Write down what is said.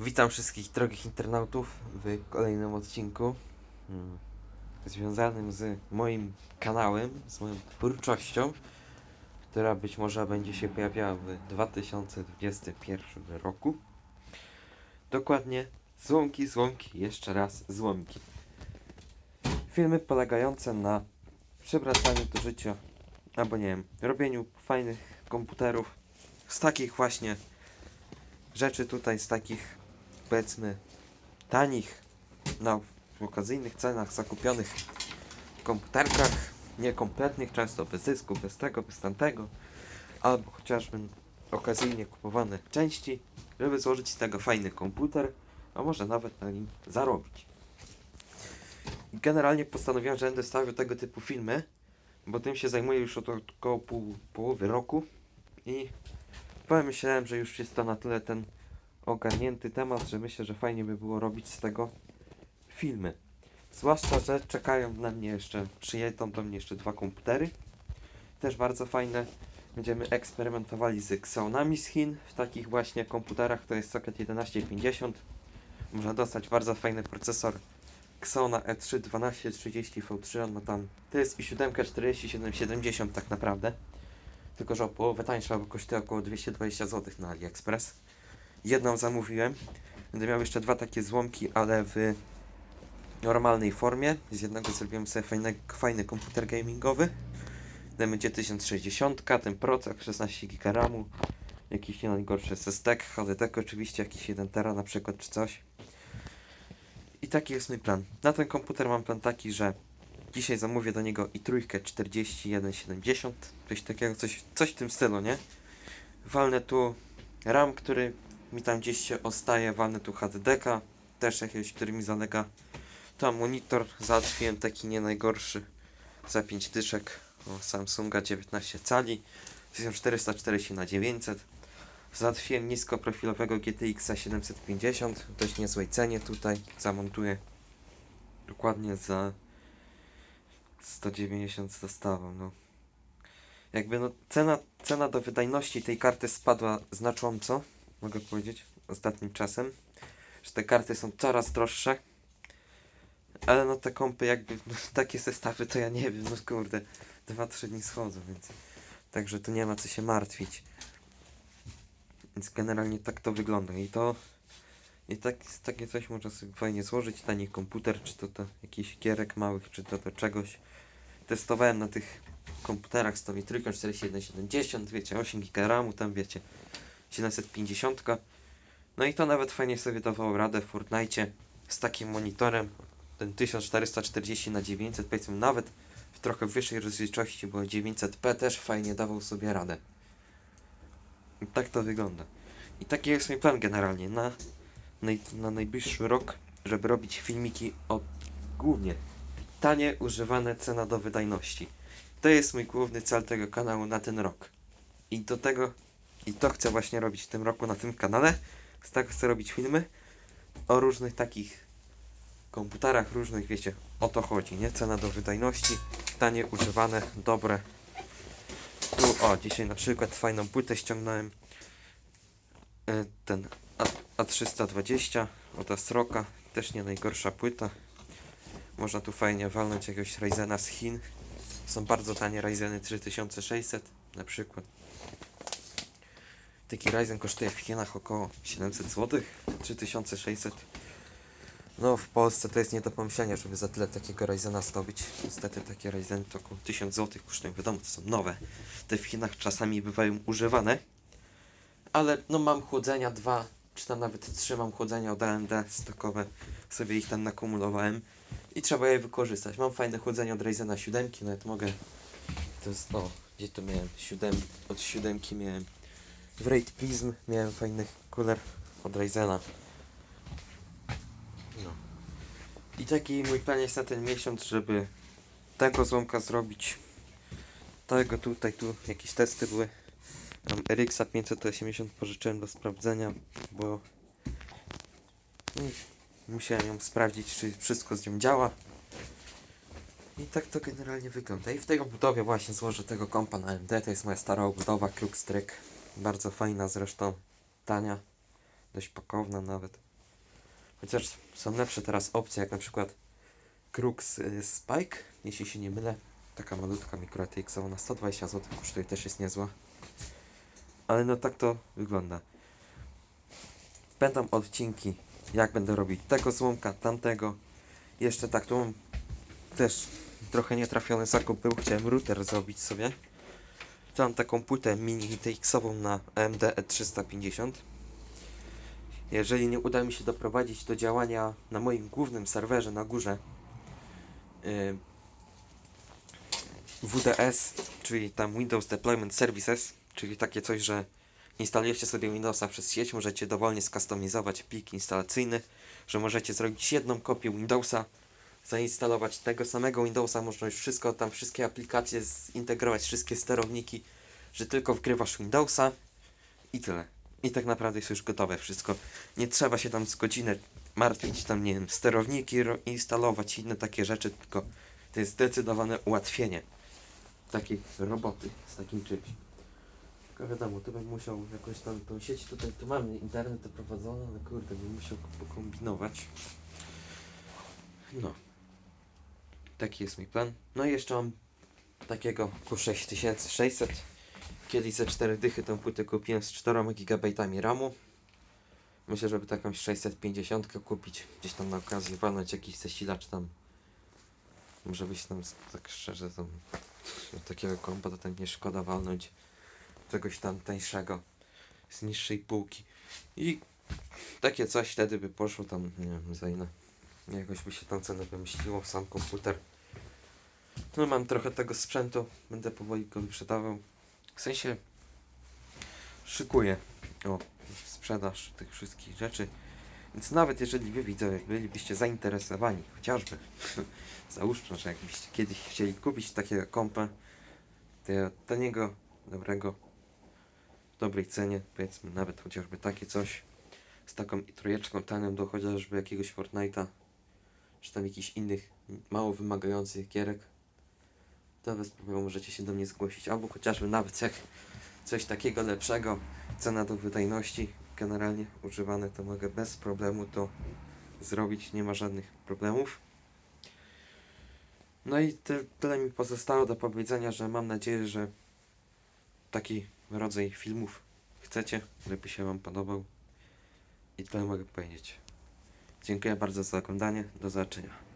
Witam wszystkich drogich internautów w kolejnym odcinku mm, związanym z moim kanałem, z moją twórczością, która być może będzie się pojawiała w 2021 roku. Dokładnie złomki, złomki, jeszcze raz złomki. Filmy polegające na przywracaniu do życia, albo nie wiem, robieniu fajnych komputerów z takich właśnie rzeczy tutaj, z takich powiedzmy tanich, na okazyjnych cenach zakupionych komputerkach, niekompletnych, często bez dysku, bez tego, bez tamtego, albo chociażby okazyjnie kupowane części, żeby złożyć z tego fajny komputer, a może nawet na nim zarobić. Generalnie postanowiłem, że będę stawiał tego typu filmy, bo tym się zajmuję już od około pół, połowy roku i pomyślałem, że już jest to na tyle ten ogarnięty temat, że myślę, że fajnie by było robić z tego filmy. Zwłaszcza, że czekają na mnie jeszcze, przyjedą do mnie jeszcze dwa komputery. Też bardzo fajne. Będziemy eksperymentowali z Xeonami z Chin w takich właśnie komputerach. To jest socket 1150. Można dostać bardzo fajny procesor Xeona E E3 1230 V3. On ma tam, to jest i 7 4770 tak naprawdę. Tylko, że o połowę tańsza, bo kosztuje około 220 zł na AliExpress. Jedną zamówiłem. Będę miał jeszcze dwa takie złomki, ale w normalnej formie. Z jednego zrobiłem sobie fajny, fajny komputer gamingowy. Ten będzie 1060, ten procek 16 GB RAMu. Jakiś nie najgorszy SSD, HDD oczywiście, jakiś 1 tera na przykład czy coś. I taki jest mój plan. Na ten komputer mam plan taki, że dzisiaj zamówię do niego i trójkę 4170, coś takiego, coś, coś w tym stylu, nie? Walnę tu RAM, który mi tam gdzieś się ostaje, walnę tu HDD-ka, też jakiegoś, który mi zalega. Tam monitor załatwiłem taki nie najgorszy. Za 5 dyszek. O Samsunga 19 cali. 1440 na 900 Załatwiłem niskoprofilowego GTX 750 w dość niezłej cenie tutaj. Zamontuję dokładnie za 190 z dostawą no. Jakby no cena, cena do wydajności tej karty spadła znacząco mogę powiedzieć ostatnim czasem że te karty są coraz droższe ale no te kompy jakby no, takie zestawy to ja nie wiem no kurde 2-3 dni schodzą więc także tu nie ma co się martwić. Więc generalnie tak to wygląda i to i tak, takie coś można sobie fajnie złożyć tani komputer czy to do jakichś gierek małych czy to do czegoś. Testowałem na tych komputerach z tą i trójką 4170 wiecie 8 GB RAMu tam wiecie 750 no i to nawet fajnie sobie dawało radę w Fortnite z takim monitorem ten 1440 na 900 powiedzmy nawet w trochę wyższej rozdzielczości bo 900p też fajnie dawał sobie radę. I tak to wygląda. I taki jest mój plan generalnie na, naj, na najbliższy rok żeby robić filmiki o głównie tanie używane cena do wydajności. To jest mój główny cel tego kanału na ten rok. I do tego i to chcę właśnie robić w tym roku na tym kanale z tak chcę robić filmy o różnych takich komputerach różnych, wiecie, o to chodzi, nie? Cena do wydajności, tanie, używane, dobre. Tu, o, dzisiaj na przykład fajną płytę ściągnąłem. E, ten A, A320 od Asroka, też nie najgorsza płyta. Można tu fajnie walnąć jakiegoś Ryzena z Chin. Są bardzo tanie Ryzeny 3600 na przykład. Taki Ryzen kosztuje w Chinach około 700 zł, 3600 no w Polsce to jest nie do pomyślenia, żeby za tyle takiego Ryzena zdobyć. Niestety takie Ryzeny to około 1000 zł kosztują, wiadomo, to są nowe. Te w Chinach czasami bywają używane. Ale no mam chłodzenia dwa, czy tam nawet trzy mam chłodzenia od AMD stokowe. Sobie ich tam nakumulowałem. I trzeba je wykorzystać. Mam fajne chłodzenie od Ryzena 7, nawet mogę... To jest, o, gdzie to miałem? 7, od 7 miałem. W Raid Prism miałem fajny cooler od Ryzena. No. I taki mój plan jest na ten miesiąc, żeby tego złomka zrobić. Tego tutaj, tu jakieś testy były. Tam RX 580 pożyczyłem do sprawdzenia, bo mm, musiałem ją sprawdzić, czy wszystko z nią działa. I tak to generalnie wygląda. I w tej obudowie właśnie złożę tego kompa na AMD. To jest moja stara obudowa Kluxtrek. Bardzo fajna zresztą, tania, dość pakowna nawet. Chociaż są lepsze teraz opcje, jak na przykład Crux y, Spike, jeśli się nie mylę. Taka malutka mikro ATX-owa na 120 zł kosztuje, też jest niezła. Ale no tak to wygląda. Będą odcinki, jak będę robić tego złomka, tamtego. Jeszcze tak, tu też trochę nietrafiony zakup był, chciałem router zrobić sobie. Mam taką płytę mini TX-ową na AMD E350. Jeżeli nie uda mi się doprowadzić do działania na moim głównym serwerze na górze yy, WDS, czyli tam Windows Deployment Services, czyli takie coś, że instalujecie sobie Windowsa przez sieć, możecie dowolnie skustomizować plik instalacyjny, że możecie zrobić jedną kopię Windowsa, zainstalować tego samego Windowsa, można już wszystko, tam wszystkie aplikacje zintegrować, wszystkie sterowniki, że tylko wgrywasz Windowsa i tyle. I tak naprawdę jest już gotowe wszystko. Nie trzeba się tam z godzinę martwić, tam nie wiem, sterowniki ro- instalować i inne takie rzeczy, tylko to jest zdecydowane ułatwienie takiej roboty z takim czymś. Tylko wiadomo, tu bym musiał jakoś tam tą sieć, tutaj tu mamy internet prowadzony, ale kurde, bym musiał pokombinować. No. Taki jest mój plan. No i jeszcze mam takiego Q6600. Kiedyś za 4 dychy tą płytę kupiłem z 4 GB RAMu. Myślę, żeby taką 650 kupić. Gdzieś tam na okazję walnąć jakiś zasilacz tam. Może być tam tak szczerze to takiego kompa to tam nie szkoda walnąć czegoś tam tańszego z niższej półki. I takie coś wtedy by poszło tam, nie wiem, za ile. Jakoś by się tą cenę wymyśliło, sam komputer. No mam trochę tego sprzętu, będę powoli go wyprzedawał. W sensie szykuję o sprzedaż tych wszystkich rzeczy. Więc nawet jeżeli wy widzowie bylibyście zainteresowani, chociażby załóżmy, że jakbyście kiedyś chcieli kupić takie kompę, to taniego, dobrego, dobrej cenie, powiedzmy nawet chociażby takie coś z taką trójeczką tanią do chociażby jakiegoś Fortnite'a, czy tam jakichś innych mało wymagających gierek, to bez problemu możecie się do mnie zgłosić, albo chociażby nawet jak coś takiego lepszego, cena do wydajności, generalnie używane, to mogę bez problemu to zrobić, nie ma żadnych problemów. No i ty, tyle mi pozostało do powiedzenia, że mam nadzieję, że taki rodzaj filmów chcecie, żeby się Wam podobał. I tyle mogę powiedzieć. Dziękuję bardzo za oglądanie. Do zobaczenia.